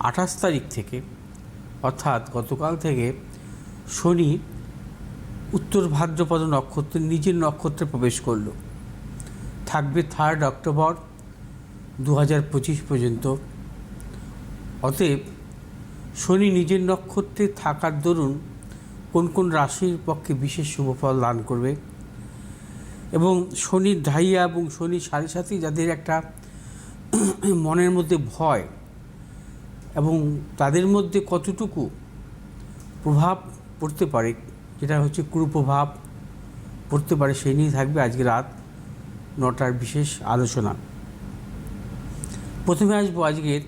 আঠাশ তারিখ থেকে, অর্থাৎ গতকাল থেকে শনি উত্তর ভাদ্রপদ নক্ষত্রে, নিজের নক্ষত্রে প্রবেশ করল। থাকবে থার্ড অক্টোবর দু হাজার পঁচিশ পর্যন্ত। অতএব শনি নিজের নক্ষত্রে থাকার দরুন কোন কোন রাশির পক্ষে বিশেষ শুভফল দান করবে এবং শনির ঢাইয়া এবং শনির সাথে সাথে যাদের একটা মনের মধ্যে ভয় এবং তাদের মধ্যে কতটুকু প্রভাব পড়তে পারে, যেটা হচ্ছে কুপ্রভাব পড়তে পারে সেই নিয়ে থাকবে আজকে রাত নটার বিশেষ আলোচনা। প্রথমে আসব আজকের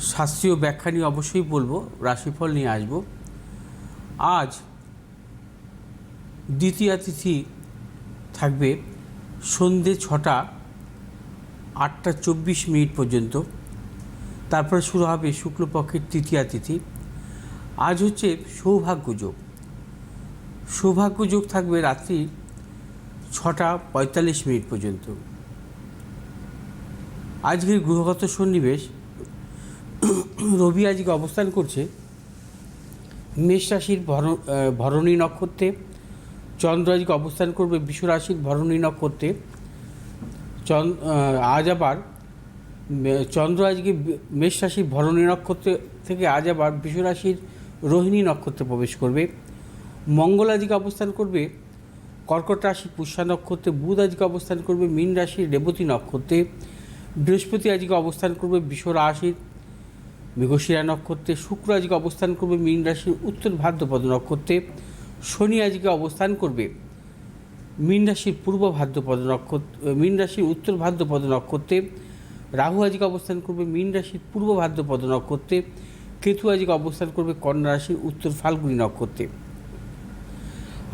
শাস্ত্রীয় ব্যাখ্যা নিয়ে অবশ্যই বলব, রাশিফল নিয়ে আসব। আজ দ্বিতীয় তিথি থাকবে সন্ধে ছটা আটটা চব্বিশ মিনিট পর্যন্ত। তারপরে শুরু হবে শুক্লপক্ষের তৃতীয়া তিথি। আজ হচ্ছে সৌভাগ্য যোগ। সৌভাগ্য যোগ থাকবে রাত্রি ছটা পঁয়তাল্লিশ মিনিট পর্যন্ত। আজকের গ্রহগত সন্নিবেশ রবি আজকে অবস্থান করছে মেষ রাশির ভর- ভরণী নক্ষত্রে। চন্দ্র আজকে অবস্থান করবে বিশ্ব রাশির ভরণী নক্ষত্রে। আজ আবার চন্দ্র আজকে মেষ রাশির ভরণী নক্ষত্রে থেকে আজ আবার বিশ্ব রাশির রোহিণী নক্ষত্রে প্রবেশ করবে। মঙ্গল আজকে অবস্থান করবে, কর্কট রাশি পুষ্যা নক্ষত্রে, বুধ আজকে অবস্থান করবে, মীন রাশির রেবতী নক্ষত্রে। বৃহস্পতি আজকে অবস্থান করবে বিশ্ব রাশির নক্ষত্রে, শুক্র আজকে অবস্থান করবে মীন রাশির উত্তর ভাদ্রপদ নক্ষত্রে। শনি আজকে অবস্থান করবে মীন রাশির পূর্ব ভাদ্রপদ নক্ষত্র মীন রাশির উত্তর ভাদ্রপদ নক্ষত্রে রাহু আজকে অবস্থান করবে মীন রাশির পূর্ব ভাদ্রপদ নক্ষত্রে। কেতু আজকে অবস্থান করবে কন্যা রাশির উত্তর ফাল্গুনী নক্ষত্রে।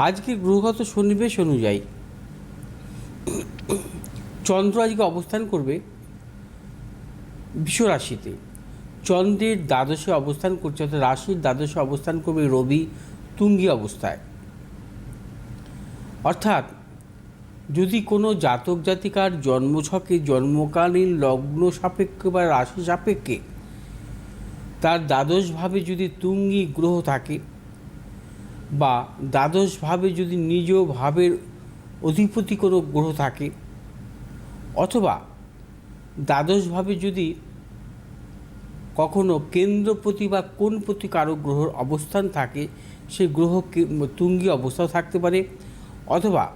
আজকে গ্রহগত সন্নিবেশ অনুযায়ী চন্দ্র আজকে অবস্থান করবে বিশ্ব রাশিতে। চন্দ্রের দ্বাদশে অবস্থান করছে অর্থাৎ রাশির দ্বাদশে অবস্থান করবে রবি তুঙ্গি অবস্থায়। অর্থাৎ যদি কোনো জাতক জাতিকার জন্মছকে জন্মকালীন লগ্ন সাপেক্ষে বা রাশি সাপেক্ষে তার দ্বাদশভাবে যদি তুঙ্গি গ্রহ থাকে বা দ্বাদশভাবে যদি নিজ ভাবের অধিপতি কোনো গ্রহ থাকে অথবা দ্বাদশভাবে যদি কখনো কেন্দ্রপতি বা কোনপতি কারও গ্রহর অবস্থান থাকে, সে গ্রহ তুঙ্গি অবস্থাও থাকতে পারে অথবা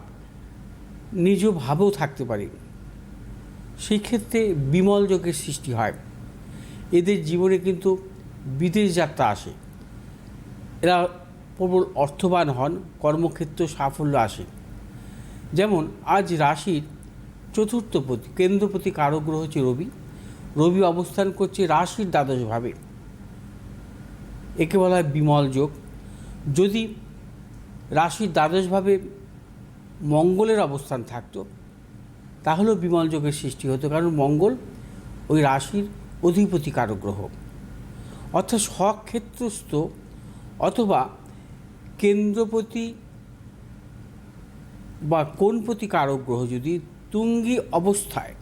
নিজ ভাবেও থাকতে পারে। সেই ক্ষেত্রে বিমল যোগের সৃষ্টি হয়। এদের জীবনে কিন্তু বিদেশ যাত্রা আসে। এরা প্রবল অর্থবান হন, কর্মক্ষেত্রে সাফল্য আসে। যেমন, আজ রাশির চতুর্থপতি কেন্দ্রপতি কারও গ্রহ হচ্ছে রবি। রবি অবস্থান করছে রাশির দ্বাদশভাবে একে বলা হয় বিমল যোগ। যদি রাশির দ্বাদশভাবে মঙ্গলের অবস্থান থাকতো, তাহলেও বিমল যোগের সৃষ্টি হতো, কারণ মঙ্গল ওই রাশির অধিপতি কারক গ্রহ অর্থাৎ স্বক্ষেত্রস্থ অথবা কেন্দ্রপতি বা কোনপতি কারক গ্রহ যদি তুঙ্গি অবস্থায়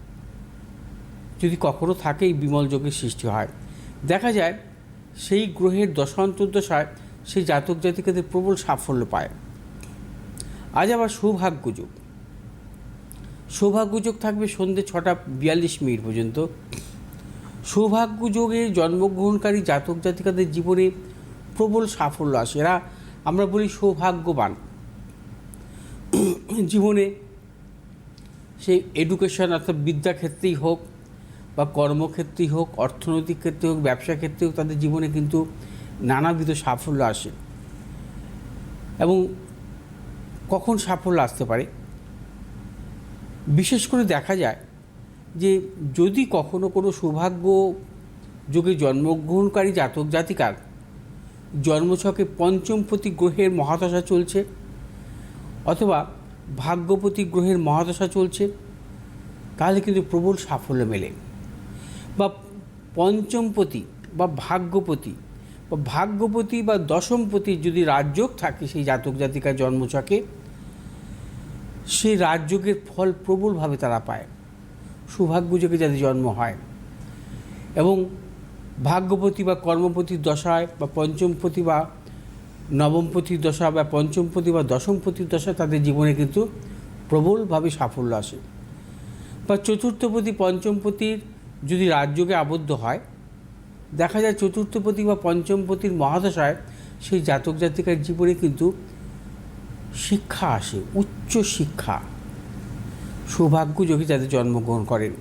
যদি কখনো থাকেই বিমল যোগের সৃষ্টি হয়। দেখা যায় সেই গ্রহের দশান্তর্দশায় সেই জাতক জাতিকাদের প্রবল সাফল্য পায়। আজ আবার সৌভাগ্য যোগ সৌভাগ্য যোগ থাকবে সন্ধ্যে ছটা বিয়াল্লিশ মিনিট পর্যন্ত। সৌভাগ্য যোগে জন্মগ্রহণকারী জাতক জাতিকাদের জীবনে প্রবল সাফল্য আসে। এরা, আমরা বলি সৌভাগ্যবান। জীবনে সেই এডুকেশন অর্থাৎ বিদ্যাক্ষেত্রেই হোক বা কর্মক্ষেত্রেই হোক, অর্থনৈতিক ক্ষেত্রে হোক, ব্যবসা ক্ষেত্রে হোক, তাদের জীবনে কিন্তু নানাবিধ সাফল্য আসে। এবং কখন সাফল্য আসতে পারে? বিশেষ করে দেখা যায় যে যদি কখনো কোনো সৌভাগ্য যোগে জন্মগ্রহণকারী জাতক জাতিকার জন্মছকে পঞ্চমপতি গ্রহের মহাদশা চলছে অথবা ভাগ্যপতি গ্রহের মহাদশা চলছে, তাহলে কিন্তু প্রবল সাফল্য মেলে। বা পঞ্চমপতি বা ভাগ্যপতি বা ভাগ্যপতি বা দশমপতি যদি রাজযোগ থাকে সেই জাতক জাতিকার জন্মছকে সেই রাজযোগের ফল প্রবলভাবে তারা পায়। সৌভাগ্য যোগে যাদের জন্ম হয়। এবং ভাগ্যপতি বা কর্মপতির দশায় বা পঞ্চমপতি বা নবমপতির দশা বা পঞ্চমপতি বা দশমপতির দশা তাদের জীবনে কিন্তু প্রবলভাবে সাফল্য আসে। বা চতুর্থপতি, পঞ্চমপতির যদি রাজযোগে আবদ্ধ হয়, দেখা যায় চতুর্থপতি বা পঞ্চমপতির মহাদশায় সেই জাতক জাতিকার জীবনে কিন্তু শিক্ষা আসে, উচ্চ শিক্ষা। সৌভাগ্য যোগে যাদের জন্মগ্রহণ করেন।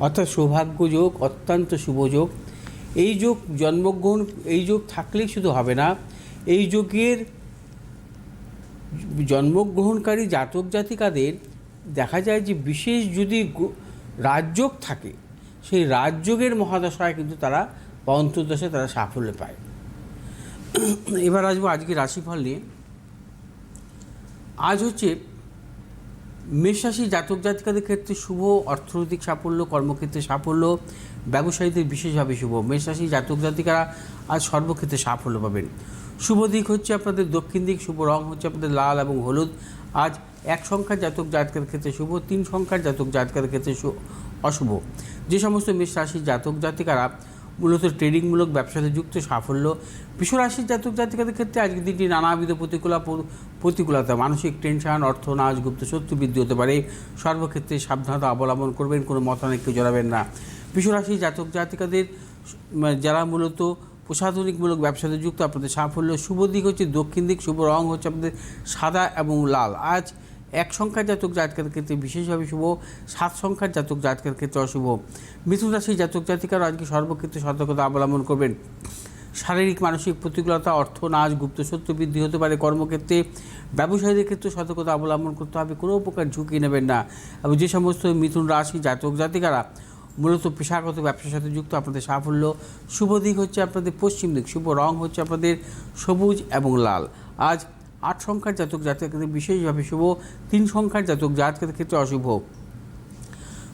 অর্থাৎ সৌভাগ্য যোগ অত্যন্ত শুভ যোগ। এই যোগ জন্মগ্রহণ, এই যোগ থাকলেই শুধু হবে না, এই যোগের জন্মগ্রহণকারী জাতক জাতিকাদের দেখা যায় যে বিশেষ যদি রাজযোগ থাকে, সেই রাজযোগের মহাদশায় কিন্তু তারা বা অন্তর্দশায় তারা সাফল্য পায়। এবার আসব আজকে রাশিফল নিয়ে। আজ হচ্ছে মেষরাশি জাতক জাতিকাদের ক্ষেত্রে শুভ, অর্থনৈতিক সাফল্য, কর্মক্ষেত্রে সাফল্য, ব্যবসায়ীদের বিশেষভাবে শুভ। মেষরাশি জাতক জাতিকারা আজ সর্বক্ষেত্রে সাফল্য পাবেন। শুভ দিক হচ্ছে আপনাদের দক্ষিণ দিক, শুভ রং হচ্ছে আপনাদের লাল এবং হলুদ। আজ এক সংখ্যার জাতক জাতকের ক্ষেত্রে শুভ, তিন সংখ্যার জাতক জাতকের ক্ষেত্রে অশুভ। যে সমস্ত মেষ রাশির জাতক জাতিকারা মূলত ট্রেডিংমূলক ব্যবসাতে যুক্ত, সাফল্য। বিশ্বরাশির জাতক জাতিকাদের ক্ষেত্রে আজকের দিনটি নানাবিধ প্রতিকূলা প্রতিকূলতা, মানসিক টেনশন, অর্থ নাশ, গুপ্ত শত্রু বৃদ্ধি হতে পারে। সর্বক্ষেত্রে সাবধানতা অবলম্বন করবেন, কোনো মতানৈক্য জড়াবেন না। বিশ্বরাশির জাতক জাতিকাদের যারা মূলত প্রসাধনিকমূলক ব্যবসাতে যুক্ত, আপনাদের সাফল্য, শুভ দিক হচ্ছে দক্ষিণ দিক, শুভ রং হচ্ছে আপনাদের সাদা এবং লাল। আজ এক সংখ্যার জাতক জাতকের ক্ষেত্রে বিশেষভাবে শুভ, সাত সংখ্যার জাতক জাতকের ক্ষেত্রে অশুভ। মিথুন রাশির জাতক জাতিকারা আজকে সর্বক্ষেত্রে সতর্কতা অবলম্বন করবেন। শারীরিক, মানসিক প্রতিকূলতা, অর্থ নাশ, গুপ্ত সত্য বৃদ্ধি হতে পারে কর্মক্ষেত্রে। ব্যবসায়ীদের ক্ষেত্রে সতর্কতা অবলম্বন করতে হবে, কোনো প্রকার ঝুঁকি নেবেন না। এবং যে সমস্ত মিথুন রাশি জাতক জাতিকারা মূলত পেশাগত ব্যবসার সাথে যুক্ত, আপনাদের সাফল্য, শুভ দিক হচ্ছে আপনাদের পশ্চিম দিক, শুভ রং হচ্ছে আপনাদের সবুজ এবং লাল। আজ আট সংখ্যার জাতক জাতকের ক্ষেত্রে বিশেষভাবে শুভ, তিন সংখ্যার জাতক জাতকের ক্ষেত্রে অশুভ।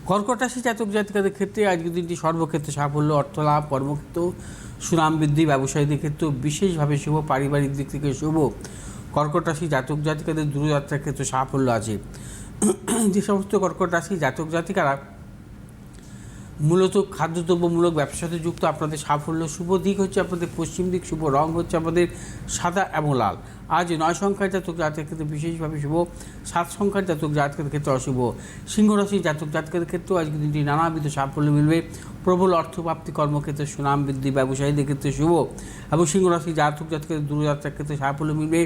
কর্কট রাশি জাতক জাতিকাদের ক্ষেত্রে আজকের দিনটি সর্বক্ষেত্রে সাফল্য, অর্থলাভ, কর্মক্ষেত্র, সুনাম বৃদ্ধি, ব্যবসায়ীদের ক্ষেত্রেও বিশেষভাবে শুভ, পারিবারিক দিক থেকে শুভ। কর্কট রাশি জাতক জাতিকাদের দূরযাত্রার ক্ষেত্রে সাফল্য আছে। যে সমস্ত কর্কট রাশি জাতক জাতিকারা মূলত খাদ্যদ্রব্যমূলক ব্যবসার সাথে যুক্ত, আপনাদের সাফল্য শুভ দিক হচ্ছে আপনাদের পশ্চিম দিক, শুভ রং হচ্ছে আপনাদের সাদা এবং লাল। আজ নয় সংখ্যার জাতক জাতকের ক্ষেত্রে বিশেষভাবে শুভ, সাত সংখ্যার জাতক জাতকের ক্ষেত্রে অশুভ সিংহ রাশি জাতক জাতকের ক্ষেত্রেও আজকে দিনটি নানাবিধ সাফল্য মিলবে। প্রবল অর্থপ্রাপ্তি কর্মক্ষেত্রে সুনাম বৃদ্ধি, ব্যবসায়ীদের ক্ষেত্রে শুভ এবং সিংহ রাশি জাতক জাতকের দূরযাত্রার ক্ষেত্রে সাফল্য মিলবে।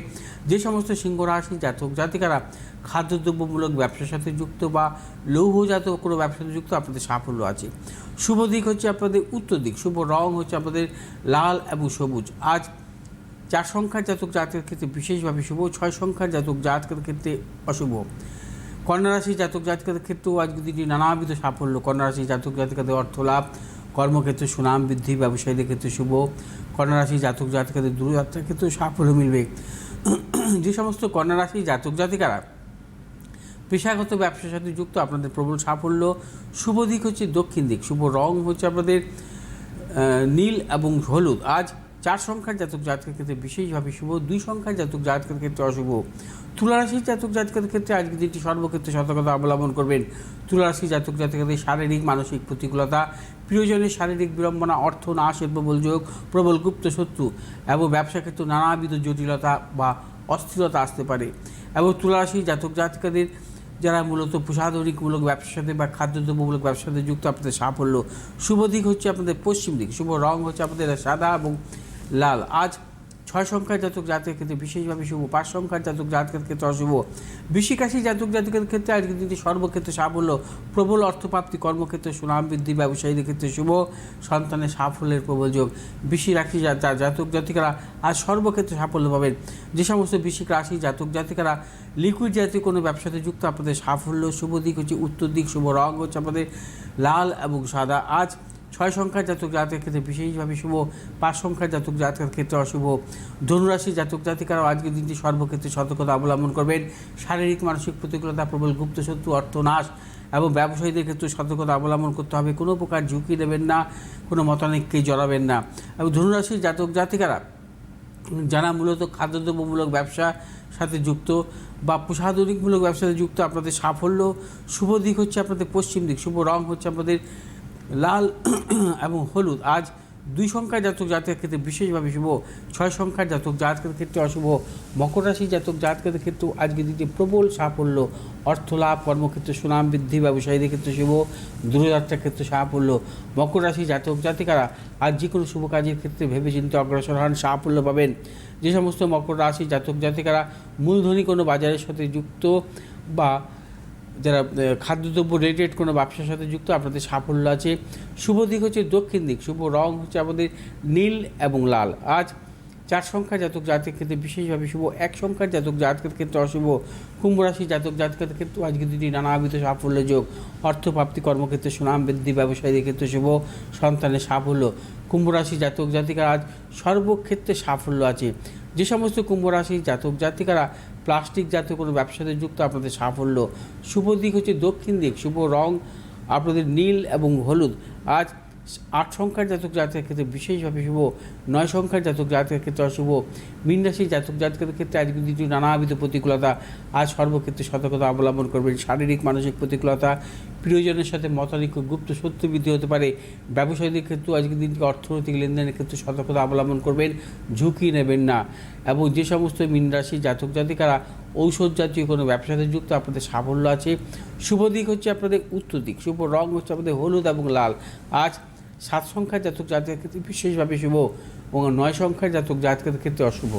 যে সমস্ত সিংহ রাশি জাতক জাতিকারা খাদ্যদ্রব্যমূলক ব্যবসার সাথে যুক্ত বা লৌহজাত কোনো ব্যবসার সাথে যুক্ত, আপনাদের সাফল্য আছে। শুভ দিক হচ্ছে আপনাদের উত্তর দিক, শুভ রং হচ্ছে আপনাদের লাল এবং সবুজ। আজ চার সংখ্যার জাতক জাতকের ক্ষেত্রে বিশেষভাবে শুভ, ছয় সংখ্যার জাতক জাতকের ক্ষেত্রে অশুভ। কন্যা রাশি জাতক জাতকের ক্ষেত্রেও আজকে দিনটি নানাবিধ সাফল্য। কন্যা রাশি জাতক জাতিকাদের অর্থ লাভ, কর্মক্ষেত্রে সুনাম বৃদ্ধি, ব্যবসায়ীদের ক্ষেত্রে শুভ। কন্যা রাশি জাতক জাতিকাদের দূরযাত্রার ক্ষেত্রেও সাফল্য মিলবে। যে সমস্ত কন্যা রাশি জাতক জাতিকারা পেশাগত ব্যবসার সাথে যুক্ত, আপনাদের প্রবল সাফল্য। শুভ দিক হচ্ছে দক্ষিণ দিক, শুভ রং হচ্ছে আপনাদের নীল এবং হলুদ। আজ চার সংখ্যার জাতক জাতকের ক্ষেত্রে বিশেষভাবে শুভ, দুই সংখ্যার জাতক জাতকের ক্ষেত্রে অশুভ। তুলারাশির জাতক জাতকের ক্ষেত্রে আজকে দিনটি সর্বক্ষেত্রে সতর্কতা অবলম্বন করবেন। তুলারাশি জাতক জাতকের শারীরিক, মানসিক প্রতিকূলতা, প্রিয়জনের শারীরিক বিড়ম্বনা, অর্থ নাশের প্রবল যোগ প্রবল গুপ্ত শত্রু, এবং ব্যবসা ক্ষেত্রে নানাবিধ জটিলতা বা অস্থিরতা আসতে পারে। এবং তুলারাশি জাতক জাতিকাদের যারা মূলত প্রসাধনিকমূলক ব্যবসার সাথে বা খাদ্যদ্রব্যমূলক ব্যবসার সাথে যুক্ত, আপনাদের সাফল্য। শুভ দিক হচ্ছে আপনাদের পশ্চিম দিক। শুভ রং হচ্ছে আপনাদের সাদা এবং লাল। আজ ছয় সংখ্যার জাতক জাতকের ক্ষেত্রে, বিশেষভাবে শুভ। পাঁচ সংখ্যার জাতক জাতকের ক্ষেত্রে অশুভ। বৃশ্চিকাশি জাতক জাতকের ক্ষেত্রে আজকে দিনটি সর্বক্ষেত্রে সাফল্য, প্রবল অর্থপ্রাপ্তি, কর্মক্ষেত্রে সুনাম বৃদ্ধি, ব্যবসায়ীদের ক্ষেত্রে শুভ, সন্তানের সাফল্যের প্রবল যোগ। বৃশ্চিক রাশি জাতক জাতিকারা আজ সর্বক্ষেত্রে সাফল্য পাবেন। যে সমস্ত বৃশ্চিক রাশি জাতক জাতিকারা লিকুইড জাতীয় কোনো ব্যবসাতে যুক্ত, আপনাদের সাফল্য, শুভ দিক হচ্ছে উত্তর দিক, শুভ রং হচ্ছে আপনাদের লাল এবং সাদা। আজ ছয় সংখ্যার জাতক জাতকের ক্ষেত্রে, বিশেষভাবে শুভ, পাঁচ সংখ্যার জাতক জাতকের ক্ষেত্রে অশুভ। ধনুরাশি জাতক জাতিকারাও আজকের দিনটি সর্বক্ষেত্রে সতর্কতা অবলম্বন করবেন। শারীরিক, মানসিক প্রতিকূলতা প্রবল গুপ্ত শত্রু অর্থনাশ এবং ব্যবসায়ীদের ক্ষেত্রে সতর্কতা অবলম্বন করতে হবে। কোনো প্রকার ঝুঁকি নেবেন না, কোনো মতানৈক্যে জড়াবেন না। এবং ধনুরাশির জাতক জাতিকারা যারা মূলত খাদ্যদ্রব্যমূলক ব্যবসা সাথে যুক্ত বা প্রসাধনিকমূলক ব্যবসাতে যুক্ত, আপনাদের সাফল্য, শুভ দিক হচ্ছে আপনাদের পশ্চিম দিক, শুভ রং হচ্ছে আপনাদের লাল এবং হলুদ। আজ দুই সংখ্যার জাতক জাতকের ক্ষেত্রে বিশেষভাবে শুভ। ছয় সংখ্যার জাতক জাতকের ক্ষেত্রে অশুভ। মকর রাশি জাতক জাতকের ক্ষেত্রে আজকে দিতে প্রবল সাফল্য। অর্থ লাভ কর্মক্ষেত্রে সুনাম বৃদ্ধি, ব্যবসায়ীদের ক্ষেত্রে শুভ। দূরযাত্রার ক্ষেত্রে সাফল্য। মকর রাশি জাতক জাতিকারা আজ যে কোনো শুভ কাজের ক্ষেত্রে ভেবে চিন্তে অগ্রসর হন, সাফল্য পাবেন। যে সমস্ত মকর রাশি জাতক জাতিকারা মূলধনী কোনো বাজারের সাথে যুক্ত বা যারা খাদ্যদ্রব্য রিলেটেড কোনো ব্যবসার সাথে যুক্ত, আপনাদের সাফল্য আছে। শুভ দিক হচ্ছে দক্ষিণ দিক, শুভ রং হচ্ছে আমাদের নীল এবং লাল। আজ চার সংখ্যার জাতক জাতকের ক্ষেত্রে বিশেষভাবে শুভ, এক সংখ্যার জাতক জাতকের ক্ষেত্রে অশুভ, কুম্ভ রাশি জাতক জাতকের ক্ষেত্রে আজকে দুটি নানাবিধ সাফল্য যোগ। অর্থপ্রাপ্তি কর্মক্ষেত্রে সুনাম বৃদ্ধি, ব্যবসায়ীদের ক্ষেত্রে শুভ, সন্তানের সাফল্য। কুম্ভ রাশি জাতক জাতিকার আজ সর্বক্ষেত্রে সাফল্য আছে। যে সমস্ত কুম্ভ রাশি জাতক জাতিকারা প্লাস্টিক জাতীয় কোনো ব্যবসাতে যুক্ত, আপনাদের সাফল্য। শুভ দিক হচ্ছে দক্ষিণ দিক, শুভ রং, আপনাদের নীল এবং হলুদ। আজ আট সংখ্যার জাতক জাতকের ক্ষেত্রে বিশেষভাবে শুভ, নয় সংখ্যার জাতক জাতকের ক্ষেত্রে অশুভ, মীন রাশির জাতক জাতকের ক্ষেত্রে আজকে দ্বিতীয় নানাবিধ প্রতিকূলতা, আজ সর্বক্ষেত্রে সতর্কতা অবলম্বন করবেন। শারীরিক, মানসিক প্রতিকূলতা, প্রিয়জনের সাথে মতানিক গুপ্ত সত্য বৃদ্ধি হতে পারে। ব্যবসায়ীদের ক্ষেত্রেও আজকের দিনটি অর্থনৈতিক লেনদেনের ক্ষেত্রে সতর্কতা অবলম্বন করবেন, ঝুঁকি নেবেন না। এবং যে সমস্ত মীন রাশি জাতক জাতিকারা ঔষধ জাতীয় কোনো ব্যবসাতে যুক্ত, আপনাদের সাফল্য আছে। শুভ দিক হচ্ছে আপনাদের উত্তর দিক। শুভ রং হচ্ছে আপনাদের হলুদ এবং লাল। আজ সাত সংখ্যার জাতক জাতকের ক্ষেত্রে বিশেষভাবে শুভ এবং নয় সংখ্যার জাতক জাতকের ক্ষেত্রে অশুভ।